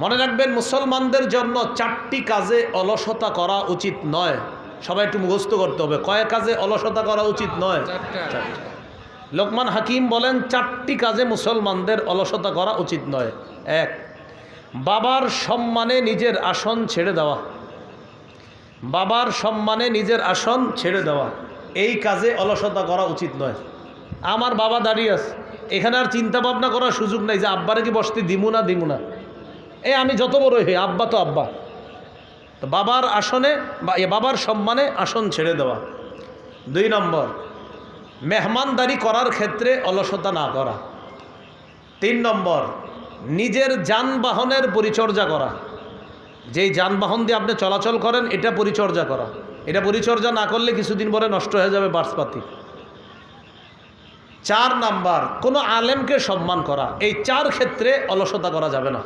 মনে রাখবেন মুসলমানদের জন্য চারটি কাজে অলসতা করা উচিত নয়। সবাই একটু মুখস্থ করতে হবে। কয় কাজে অলসতা করা উচিত নয়? লোকমান হাকিম বলেন চারটি কাজে মুসলমানদের অলসতা করা উচিত নয়। এক বাবার সম্মানে নিজের আসন ছেড়ে দেওয়া। বাবার সম্মানে নিজের আসন ছেড়ে দেওয়া। এই কাজে অলসতা করা উচিত নয়। আমার বাবা দাঁড়িয়ে আছে। এখানে আর চিন্তা ভাবনা করার সুযোগ নাই যে আব্বারে কি বসতে দিমু না দিমু না। এই আমি যত বড় হই, আব্বা তো আব্বা। তো বাবার আসনে বা এ বাবার সম্মানে আসন ছেড়ে দেওয়া। দুই নম্বর, মেহমানদারি করার ক্ষেত্রে অলসতা না করা। তিন নম্বর, নিজের যানবাহনের পরিচর্যা করা। যেই যানবাহন দিয়ে আপনি চলাচল করেন, এটা পরিচর্যা করা। এটা পরিচর্যা না করলে কিছুদিন পরে নষ্ট হয়ে যাবে বার্সপাতি চার নাম্বার, কোনো আলেমকে সম্মান করা। এই চার ক্ষেত্রে অলসতা করা যাবে না।